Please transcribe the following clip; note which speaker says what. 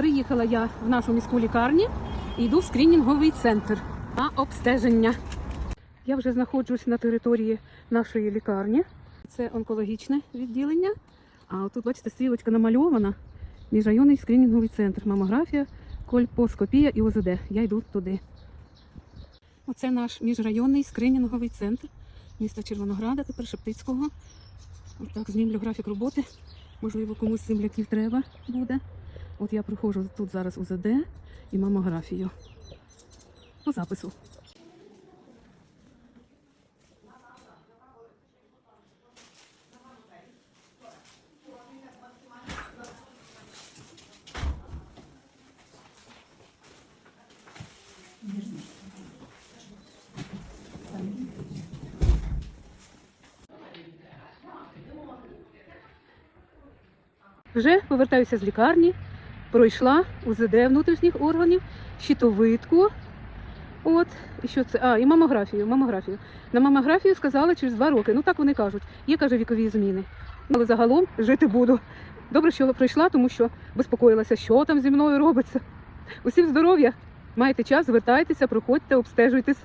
Speaker 1: Приїхала я в нашу міську лікарню і йду в скринінговий центр на обстеження. Я вже знаходжусь на території нашої лікарні. Це онкологічне відділення. А отут, бачите, стрілочка намальована. Міжрайонний скринінговий центр. Мамографія, кольпоскопія і ОЗД. Я йду туди. Оце наш міжрайонний скринінговий центр міста Червонограда, тепер Шептицького. Отак знімлю графік роботи. Можливо, комусь з земляків треба буде. От я проходжу тут зараз УЗД і мамографію. По запису. Вже повертаюся з лікарні, пройшла УЗД внутрішніх органів, щитовидку. От, і що це? А, і мамографію. мамографію. На мамографію сказали через два роки. Ну так вони кажуть. Є, каже, вікові зміни. Але загалом жити буду. Добре, що пройшла, тому що безпокоїлася, що там зі мною робиться. Усім здоров'я! Маєте час, звертайтеся, проходьте, обстежуйтесь.